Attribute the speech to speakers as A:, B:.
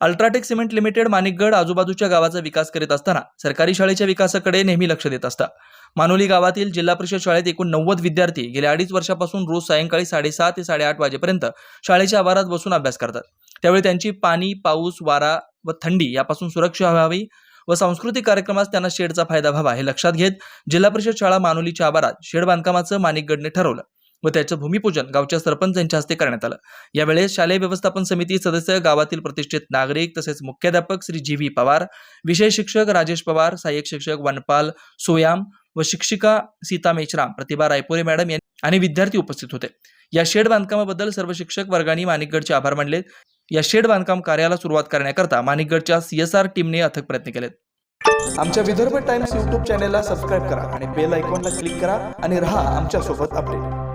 A: UltraTech cement limited माणिकगड आजूबाजूच्या गावाचा विकास करीत असताना सरकारी शाळेच्या विकासाकडे नेहमी लक्ष देत असतात मानोली गावातील जिल्हा परिषद शाळेत एकूण नव्वद विद्यार्थी गेल्या अडीच वर्षापासून रोज सायंकाळी साडेसहा ते साडेआठ वाजेपर्यंत शाळेच्या आवारात बसून अभ्यास करतात. त्यावेळी त्यांची पाणी पाऊस वारा व थंडी यापासून सुरक्षा व्हावी व सांस्कृतिक कार्यक्रमास त्यांना शेडचा फायदा व्हावा हे लक्षात घेत जिल्हा परिषद शाळा मानोलीच्या आवारात शेड बांधकामाचं माणिकगडने ठरवलं. व त्याचं भूमिपूजन गावच्या सरपंच यांच्या हस्ते करण्यात आलं. यावेळेस शालेय व्यवस्थापन समिती सदस्य गावातील प्रतिष्ठित नागरिक तसेच मुख्याध्यापक श्री जी व्ही पवार विषय शिक्षक राजेश पवार सहाय्यक शिक्षक वनपाल सोयाम व शिक्षिका सीता मेचराम प्रतिभा रायपुरे मॅडम यांनी आणि विद्यार्थी उपस्थित होते. या शेड बांधकामाबद्दल सर्व शिक्षक वर्गांनी माणिकगडचे आभार मानले. या शेड बांधकाम कार्याला सुरुवात करण्याकरता माणिकगडच्या सीएसआर टीमने अथक प्रयत्न केलेत. आमच्या विदर्भ टाइम्स युट्यूब चॅनेलला सबस्क्राईब करा आणि बेल आयकॉनला क्लिक करा आणि रहा आमच्यासोबत अपडेट.